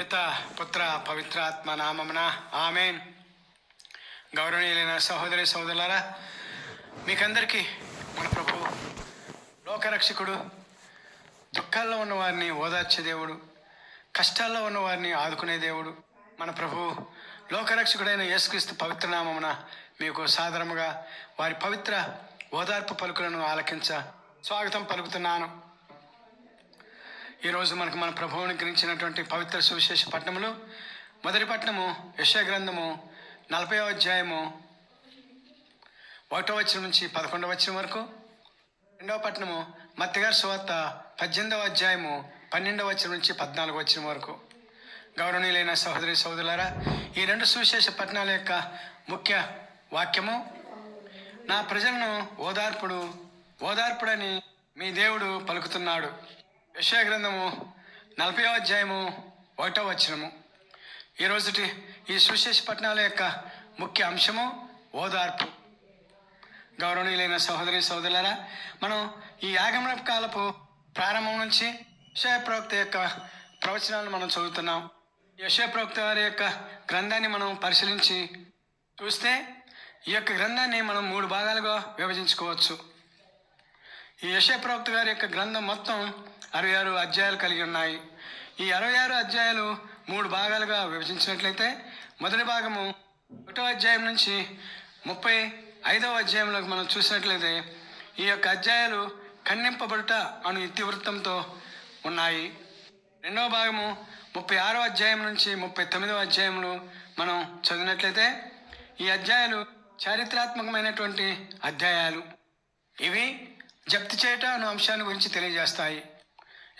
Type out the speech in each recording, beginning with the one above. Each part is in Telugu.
పిత పుత్ర పవిత్రాత్మ నామమున ఆమెన్. గౌరవనీయులైన సహోదరి సహోదరులారా మీకందరికీ మన ప్రభు లోకరక్షకుడు దుఃఖాల్లో ఉన్న వారిని ఓదార్చే దేవుడు కష్టాల్లో ఉన్న వారిని ఆదుకునే దేవుడు మన ప్రభు లోకరక్షకుడైన యేసుక్రీస్తు పవిత్ర నామమున మీకు సాధారణంగా వారి పవిత్ర ఓదార్పు పలుకులను ఆలకించ స్వాగతం పలుకుతున్నాను. ఈరోజు మనకు మన ప్రభువుని గురించినటువంటి పవిత్ర సువిశేష పట్టణములు. మొదటి పట్టణము యశ గ్రంథము నలభై అధ్యాయము ఒకటో వచ్చిన నుంచి పదకొండవ వచ్చిన వరకు. రెండవ పట్టణము మత్తిగారి సువార్త పద్దెనిమిదవ అధ్యాయము పన్నెండవ వచ్చిన నుంచి పద్నాలుగు వచ్చిన వరకు. గౌరవనీయులైన సహోదరి సహోదరులారా ఈ రెండు సువిశేష పట్టణాల యొక్క ముఖ్య వాక్యము నా ప్రజలను ఓదార్పుడు ఓదార్పుడని మీ దేవుడు పలుకుతున్నాడు. యెషయా గ్రంథము నలభై అధ్యాయము ఒకటో వచనము. ఈ రోజుటి ఈ సుశేష పట్టణాల యొక్క ముఖ్య అంశము ఓదార్పు. గౌరవనీయులైన సహోదరి సహోదరులారా మనం ఈ ఆగమన కాలపు ప్రారంభం నుంచి విషయ ప్రవక్త యొక్క ప్రవచనాలను మనం చదువుతున్నాం. యశయ ప్రవక్త వారి యొక్క గ్రంథాన్ని మనం పరిశీలించి చూస్తే ఈ యొక్క గ్రంథాన్ని మనం మూడు భాగాలుగా విభజించుకోవచ్చు. ఈ యశయ ప్రవక్త గారి యొక్క గ్రంథం మొత్తం అరవై ఆరు అధ్యాయాలు కలిగి ఉన్నాయి. ఈ అరవై ఆరు అధ్యాయాలు మూడు భాగాలుగా విభజించినట్లయితే మొదటి భాగము ఒకటో అధ్యాయం నుంచి ముప్పై ఐదవ అధ్యాయంలోకి మనం చూసినట్లయితే ఈ యొక్క అధ్యాయాలు ఖండింపబడుట అను ఇతివృత్తంతో ఉన్నాయి. రెండవ భాగము ముప్పై ఆరో అధ్యాయం నుంచి ముప్పై తొమ్మిదవ అధ్యాయంలో మనం చదివినట్లయితే ఈ అధ్యాయాలు చారిత్రాత్మకమైనటువంటి అధ్యాయాలు. ఇవి జప్తు చేయట అను అంశాన్ని గురించి తెలియజేస్తాయి.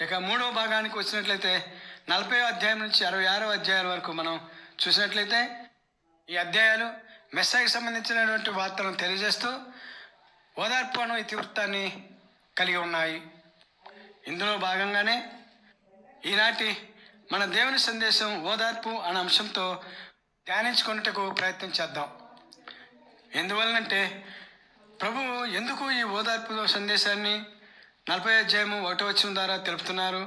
ఇక మూడవ భాగానికి వచ్చినట్లయితే నలభై అధ్యాయం నుంచి అరవై ఆరో అధ్యాయాల వరకు మనం చూసినట్లయితే ఈ అధ్యాయాలు మెస్సాయికి సంబంధించినటువంటి వార్తలను తెలియజేస్తూ ఓదార్పు ఇతివృత్తాన్ని కలిగి ఉన్నాయి. ఇందులో భాగంగానే ఈనాటి మన దేవుని సందేశం ఓదార్పు అనే అంశంతో ధ్యానించుకున్నట్టుకు ప్రయత్నం చేద్దాం. ఎందువలనంటే ప్రభు ఎందుకు ఈ ఓదార్పు సందేశాన్ని నలభై అధ్యాయము ఒకటో వచ్చిన ద్వారా తెలుపుతున్నారు.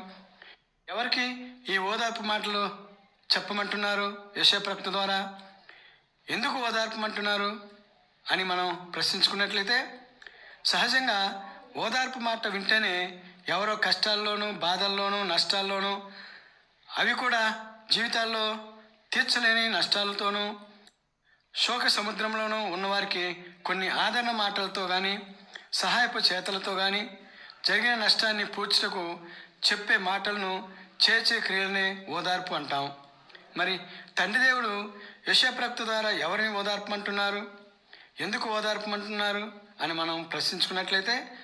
ఎవరికి ఈ ఓదార్పు మాటలు చెప్పమంటున్నారు? యశప్రక్త ద్వారా. ఎందుకు ఓదార్పమంటున్నారు అని మనం ప్రశ్నించుకున్నట్లయితే సహజంగా ఓదార్పు మాట వింటేనే ఎవరో కష్టాల్లోనూ బాధల్లోనూ నష్టాల్లోనూ అవి కూడా జీవితాల్లో తీర్చలేని నష్టాలతోనూ శోక సముద్రంలోనూ ఉన్నవారికి కొన్ని ఆదరణ మాటలతో కానీ సహాయపు చేతలతో కానీ జరిగిన నష్టాన్ని పూడ్చుటకు చెప్పే మాటలను చేసే క్రియలనే ఓదార్పు అంటాం. మరి తండ్రి దేవుడు యశప్రక్త ద్వారా ఎవరిని ఓదార్పమంటున్నారు? ఎందుకు ఓదార్పమంటున్నారు అని మనం ప్రశ్నించుకున్నట్లయితే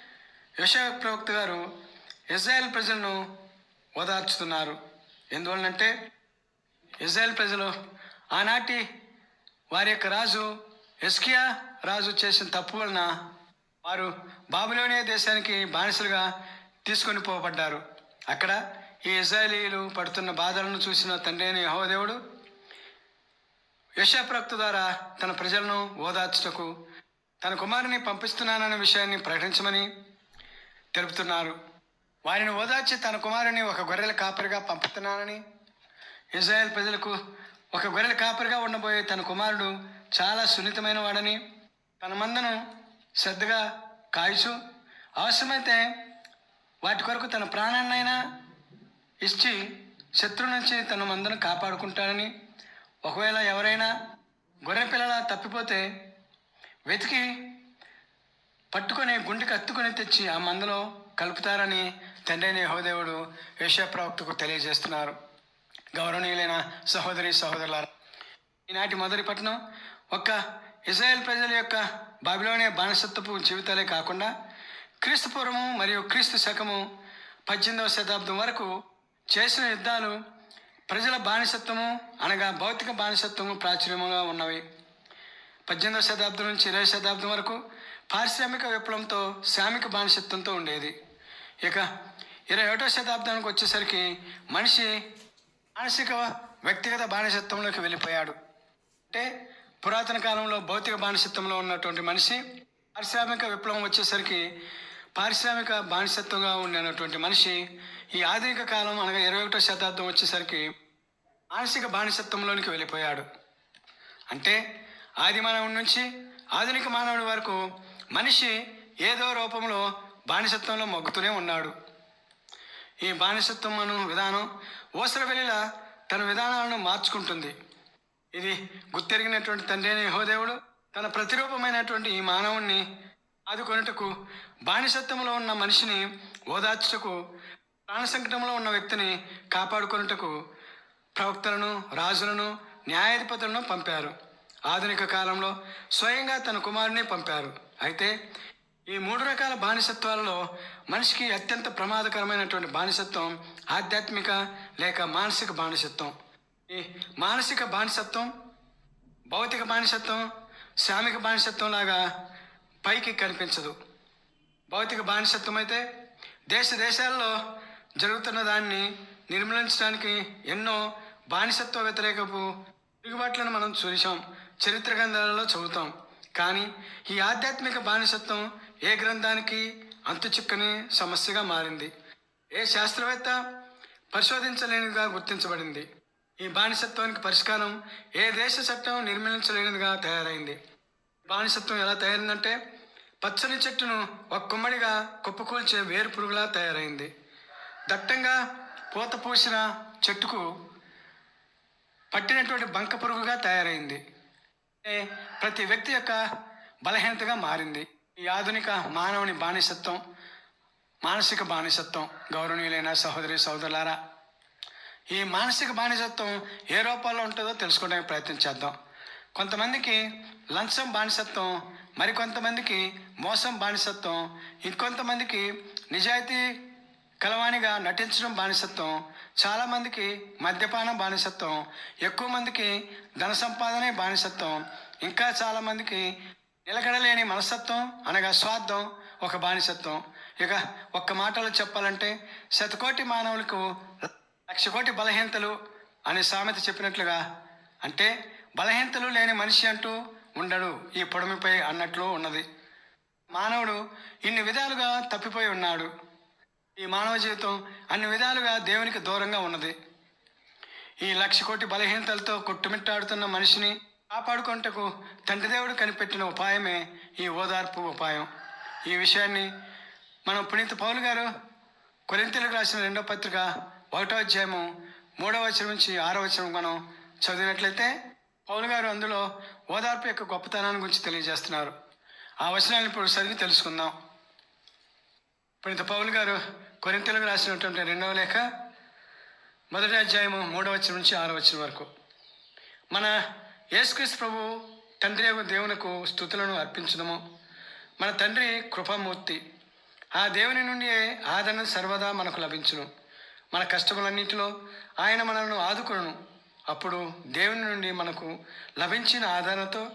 యశ ప్రవక్త గారు ఇజ్రాయెల్ ప్రజలను ఓదార్చుతున్నారు. ఎందువలనంటే ఇజ్రాయెల్ ప్రజలు ఆనాటి వారి యొక్క రాజు ఎస్కియా రాజు చేసిన తప్పు వలన వారు బాబులోనియా దేశానికి బానిసలుగా తీసుకొని పోబడ్డారు. అక్కడ ఈ ఇజ్రాయేలీలు పడుతున్న బాధలను చూసిన తండ్రి అయిన యహోదేవుడు యశాప్రక్త ద్వారా తన ప్రజలను ఓదార్చుటకు తన కుమారుని పంపిస్తున్నానన్న విషయాన్ని ప్రకటించమని తెలుపుతున్నారు. వారిని ఓదార్చి తన కుమారుని ఒక గొర్రెల కాపరిగా పంపుతున్నానని ఇజ్రాయెల్ ప్రజలకు ఒక గొర్రెల కాపరిగా ఉండబోయే తన కుమారుడు చాలా సున్నితమైన వాడని తన మందను శ్రద్ధగా కాయచు అవసరమైతే వాటి కొరకు తన ప్రాణాన్నైనా ఇచ్చి శత్రువు నుంచి తన మందను కాపాడుకుంటాడని ఒకవేళ ఎవరైనా గొర్రె పిల్లల తప్పిపోతే వెతికి పట్టుకొని గుండెకి అత్తుకొని తెచ్చి ఆ మందలో కలుపుతారని తండ్రైన యహోదేవుడు యశా ప్రవక్తకు తెలియజేస్తున్నారు. గౌరవనీయులైన సహోదరి సహోదరులారా ఈనాటి మొదటి పట్టణం ఒక్క ఇజ్రాయెల్ ప్రజల యొక్క బాబిలోనియా బానిసత్వపు జీవితాలే కాకుండా క్రీస్తుపూర్వము మరియు క్రీస్తు శకము పద్దెనిమిదవ శతాబ్దం వరకు చేసిన యుద్ధాలు ప్రజల బానిసత్వము అనగా భౌతిక బానిసత్వము ప్రాచుర్యముగా ఉన్నవి. పద్దెనిమిదవ శతాబ్దం నుంచి ఇరవై శతాబ్దం వరకు పారిశ్రామిక విప్లవంతో శ్రామిక బానిసత్వంతో ఉండేది. ఇక ఇరవై ఒకటో శతాబ్దానికి వచ్చేసరికి మనిషి మానసిక వ్యక్తిగత బానిసత్వంలోకి వెళ్ళిపోయాడు. అంటే పురాతన కాలంలో భౌతిక బానిసత్వంలో ఉన్నటువంటి మనిషి పారిశ్రామిక విప్లవం వచ్చేసరికి పారిశ్రామిక బానిసత్వంగా ఉండేటువంటి మనిషి ఈ ఆధునిక కాలం అనగా ఇరవై ఒకటో శతాబ్దం వచ్చేసరికి మానసిక బానిసత్వంలోనికి వెళ్ళిపోయాడు. అంటే ఆది మానవుడి నుంచి ఆధునిక మానవుడి వరకు మనిషి ఏదో రూపంలో బానిసత్వంలో మగ్గుతూనే ఉన్నాడు. ఈ బానిసత్వం అను విధానం ఓసర వెలిలా తన విధానాలను మార్చుకుంటుంది. ఇది గుర్తెరిగినటువంటి తండ్రి అయిన యహోదేవుడు తన ప్రతిరూపమైనటువంటి ఈ మానవుణ్ణి ఆదుకొనుటకు బానిసత్వంలో ఉన్న మనిషిని ఓదార్చుటకు ప్రాణ సంకటంలో ఉన్న వ్యక్తిని కాపాడుకొనుటకు ప్రవక్తలను రాజులను న్యాయాధిపతులను పంపారు. ఆధునిక కాలంలో స్వయంగా తన కుమారుని పంపారు. అయితే ఈ మూడు రకాల బానిసత్వాలలో మనిషికి అత్యంత ప్రమాదకరమైనటువంటి బానిసత్వం ఆధ్యాత్మిక లేక మానసిక బానిసత్వం. మానసిక బానిసత్వం భౌతిక బానిసత్వం శ్రామిక బానిసత్వం లాగా పైకి కనిపించదు. భౌతిక బానిసత్వం అయితే దేశ దేశాల్లో జరుగుతున్న దాన్ని నిర్మూలించడానికి ఎన్నో బానిసత్వ వ్యతిరేకపు తిరుగుబాట్లను మనం చూసాం చరిత్ర గ్రంథాలలో చదువుతాం. కానీ ఈ ఆధ్యాత్మిక బానిసత్వం ఏ గ్రంథానికి అంతు చిక్కని సమస్యగా మారింది? ఏ శాస్త్రవేత్త పరిశోధించలేనిగా గుర్తించబడింది? ఈ బానిసత్వానికి పరిష్కారం ఏ దేశ చట్టం నిర్మించలేనిదిగా తయారైంది. బానిసత్వం ఎలా తయారైందంటే పచ్చని చెట్టును ఒక కుమ్మడిగా కుప్పకూల్చే వేరు పురుగులా తయారైంది. దట్టంగా పూత పూసిన చెట్టుకు పట్టినటువంటి బంక పురుగుగా తయారైంది. ప్రతి వ్యక్తి యొక్క బలహీనతగా మారింది. ఈ ఆధునిక మానవుని బానిసత్వం మానసిక బానిసత్వం గౌరవనీయులైన సహోదరి సహోదరులారా ఈ మానసిక బానిసత్వం ఏ రూపాల్లో ఉంటుందో తెలుసుకోవడానికి ప్రయత్నం చేద్దాం. కొంతమందికి లంచం బానిసత్వం మరికొంతమందికి మోసం బానిసత్వం ఇంకొంతమందికి నిజాయితీ కలవాణిగా నటించడం బానిసత్వం చాలామందికి మద్యపానం బానిసత్వం ఎక్కువ మందికి ధన సంపాదనే బానిసత్వం ఇంకా చాలామందికి నిలకడలేని మనస్తత్వం అనగా స్వార్థం ఒక బానిసత్వం. ఇక ఒక్క మాటలో చెప్పాలంటే శతకోటి మానవులకు లక్ష కోటి బలహీనతలు అనే సామెత చెప్పినట్లుగా అంటే బలహీనతలు లేని మనిషి అంటూ ఉండడు ఈ పొడమిపై అన్నట్లు ఉన్నది. మానవుడు ఇన్ని విధాలుగా తప్పిపోయి ఉన్నాడు. ఈ మానవ జీవితం అన్ని విధాలుగా దేవునికి దూరంగా ఉన్నది. ఈ లక్ష కోటి బలహీనతలతో కొట్టుమిట్టాడుతున్న మనిషిని కాపాడుకుంటకు తండ్రి దేవుడు కనిపెట్టిన ఉపాయమే ఈ ఓదార్పు ఉపాయం. ఈ విషయాన్ని మనం పునీత పౌలు గారు కొరింతలకు రాసిన రెండో పత్రిక ఒకటో అధ్యాయము మూడవ వచనం నుంచి ఆరో వచనం మనం చదివినట్లయితే పౌలు గారు అందులో ఓదార్పు యొక్క గొప్పతనాన్ని గురించి తెలియజేస్తున్నారు. ఆ వచనాన్ని ఇప్పుడు చదివి తెలుసుకుందాం. ఇంత పౌలు గారు కొరింతలకు రాసినటువంటి రెండవ లేఖ మొదటి అధ్యాయము మూడవ వచనం నుంచి ఆరో వచనం వరకు. మన యేసుక్రీస్తు ప్రభు తండ్రి యొక్క దేవునకు స్థుతులను అర్పించడము మన తండ్రి కృపామూర్తి. ఆ దేవుని నుండి ఆదరణ సర్వదా మనకు లభించును. మన కష్టములన్నింటిలో ఆయన మనల్ని ఆదుకొను అప్పుడు దేవుని నుండి మనకు లభించిన ఆదరణతో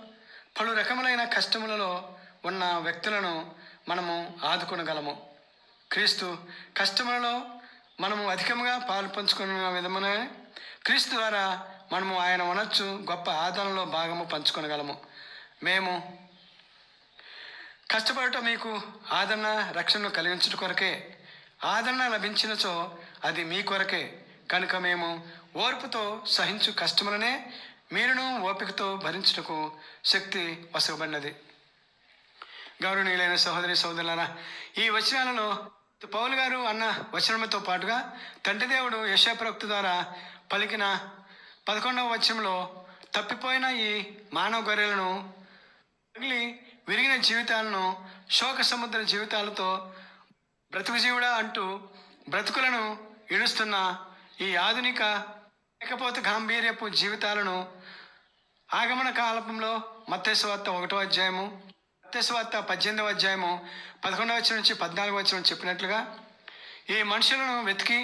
పలు రకములైన కష్టములలో ఉన్న వ్యక్తులను మనము ఆదుకొనగలము. క్రీస్తు కష్టములలో మనము అధికంగా పాలు పంచుకున్న విధమునే క్రీస్తు ద్వారా మనము ఆయన అనొచ్చు గొప్ప ఆదరణలో భాగము పంచుకొనగలము. మేము కష్టపడటం మీకు ఆదరణ రక్షణను కలిగించుట కొరకే ఆదరణ లభించినచో అది మీ కొరకే. కనుక మేము ఓర్పుతో సహించు కష్టములనే మీరును ఓపికతో భరించుటకు శక్తి వసగబడినది. గౌరవనీయులైన సహోదరి సహోదరులారా ఈ వచనాలలో పౌలు గారు అన్న వచనంతో పాటుగా తండ్రి దేవుడు యశాప్రవక్త ద్వారా పలికిన పదకొండవ వచనంలో తప్పిపోయిన ఈ మానవ గొర్రెలను పగిలి విరిగిన జీవితాలను శోక సముద్ర జీవితాలతో బ్రతుకు జీవుడా అంటూ బ్రతుకులను ఇడుస్తున్న ఈ ఆధునిక లేకపోతే గాంభీర్యపు జీవితాలను ఆగమన కాలంలో మత్స్యవార్త ఒకటో అధ్యాయము మత్స్యవార్త పద్దెనిమిదవ అధ్యాయము పదకొండవ వచ్చిన నుంచి పద్నాలుగు వచ్చిన చెప్పినట్లుగా ఈ మనుషులను వెతికి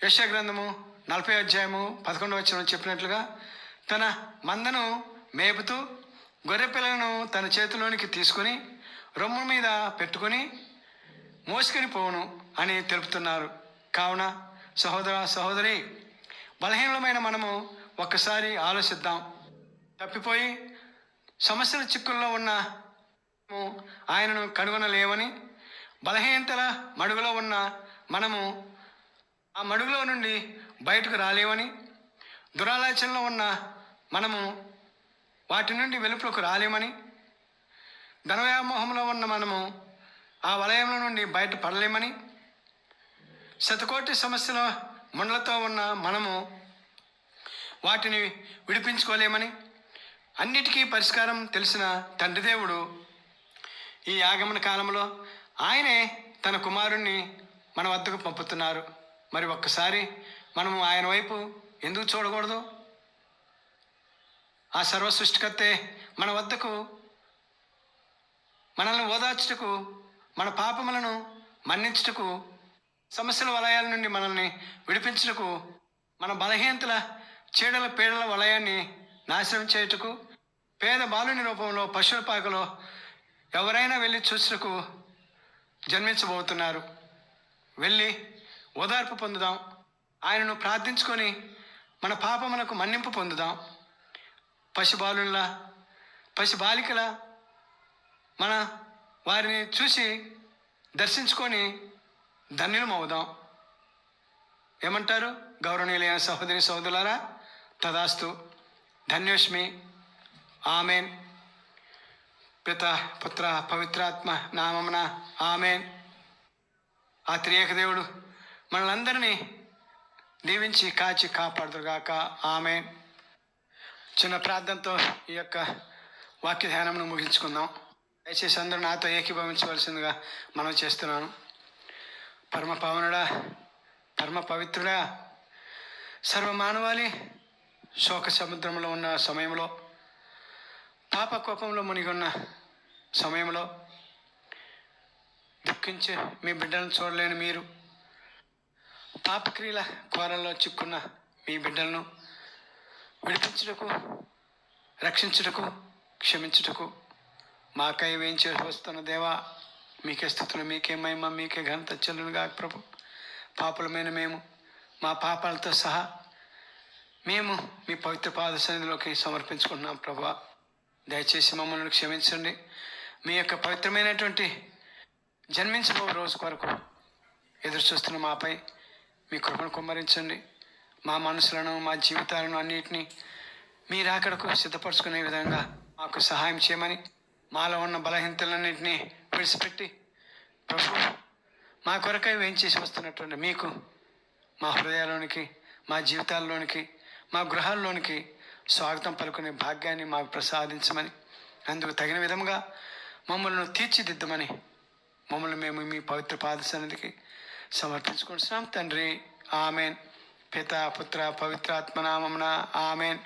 యశగ్రంథము నలభై అధ్యాయము పదకొండవ వచ్చిన చెప్పినట్లుగా తన మందను మేపుతూ గొర్రె పిల్లలను తన చేతిలోనికి తీసుకుని రొమ్ము మీద పెట్టుకొని మోసుకొని పోవును అని తెలుపుతున్నారు. కావున సహోదర సహోదరి బలహీనమైన మనము ఒక్కసారి ఆలోచిద్దాం. తప్పిపోయి సమస్యల చిక్కుల్లో ఉన్న ఆయనను కనుగొనలేమని బలహీనతల మడుగులో ఉన్న మనము ఆ మడుగులో నుండి బయటకు రాలేమని దురాలోచనలో ఉన్న మనము వాటి నుండి వెలుపులకు రాలేమని ధనవ్యామోహంలో ఉన్న మనము ఆ వలయంలో నుండి బయటపడలేమని శతకోటి సమస్యల మనలతో ఉన్న మనము వాటిని విడిపించుకోలేమని అన్నిటికీ పరిష్కారం తెలిసిన తండ్రి దేవుడు ఈ ఆగమన కాలంలో ఆయనే తన కుమారుణ్ణి మన వద్దకు పంపుతున్నారు. మరి ఒక్కసారి మనము ఆయన వైపు ఎందుకు చూడకూడదు? ఆ సర్వ సృష్టికర్తే మన వద్దకు మనల్ని ఓదార్చుటకు మన పాపములను మన్నించుటకు సమస్యల వలయాల నుండి మనల్ని విడిపించుటకు మన బలహీనతల చీడల పీడల వలయాన్ని నాశనం చేయుటకు పేద బాలుని రూపంలో పశువుల పాకలో ఎవరైనా వెళ్ళి చూసుటకు జన్మించబోతున్నారు. వెళ్ళి ఓదార్పు పొందుదాం. ఆయనను ప్రార్థించుకొని మన పాపములకు మన్నింపు పొందుదాం. పశుబాలుల పశు బాలికల మన వారిని చూసి దర్శించుకొని ధన్యులమవుదాం ఏమంటారు? గౌరవనీయులైన సహోదరి సహోదరులారా తదాస్తు. ధన్యోష్మి. ఆమెన్. పిత పుత్ర పవిత్రాత్మ నామమున ఆమెన్. ఆ త్రియేక దేవుడు మనలందరినీ దీవించి కాచి కాపాడుదుగాక ఆమె చిన్న ప్రార్థనతో ఈ యొక్క వాక్య ధ్యానమును ముగించుకుందాం. దయచేసి అందరూ నాతో ఏకీభవించవలసిందిగా మనం చేస్తున్నాను. పరమ పావనుడా పరమ పవిత్రుడా సర్వమానవాళి శోక సముద్రంలో ఉన్న సమయంలో పాప కోపంలో మునిగున్న సమయంలో దుఃఖించి మీ బిడ్డలను చూడలేని మీరు పాపక్రియల కోరల్లో చిక్కున్న మీ బిడ్డలను విడిపించుటకు రక్షించుటకు క్షమించుటకు మాకై వేయించి వస్తున్న దేవా మీకే స్థుతులు మీకే మహిమ మీకే ఘనత చెల్లునుగా ప్రభు. పాపులమైన మేము మా పాపాలతో సహా మేము మీ పవిత్ర పాద సన్నిధిలోకి సమర్పించుకుంటున్నాం ప్రభు. దయచేసి మమ్మల్ని క్షమించండి. మీ యొక్క పవిత్రమైనటువంటి జన్మించబో రోజు కొరకు ఎదురు చూస్తున్న మాపై మీ కృపను కుమ్మరించండి. మా మనసులను మా జీవితాలను అన్నిటినీ మీరు అక్కడకు సిద్ధపరచుకునే విధంగా మాకు సహాయం చేయమని మాలో ఉన్న బలహీనతలన్నింటినీ విడిచిపెట్టి ప్రభు మా కొరకై వేయించేసి వస్తున్నటువంటి మీకు మా హృదయాల్లోనికి మా జీవితాల్లోనికి మా గృహాల్లోనికి స్వాగతం పలుకునే భాగ్యాన్ని మాకు ప్రసాదించమని అందుకు తగిన విధముగా మమ్మల్ని తీర్చిదిద్దమని మమ్మల్ని మేము మీ పవిత్ర పాద సన్నిధికి సమర్పించుకుంటున్నాం. తండ్రి ఆమెన్. పిత పుత్ర పవిత్రాత్మనామమున ఆమెన్.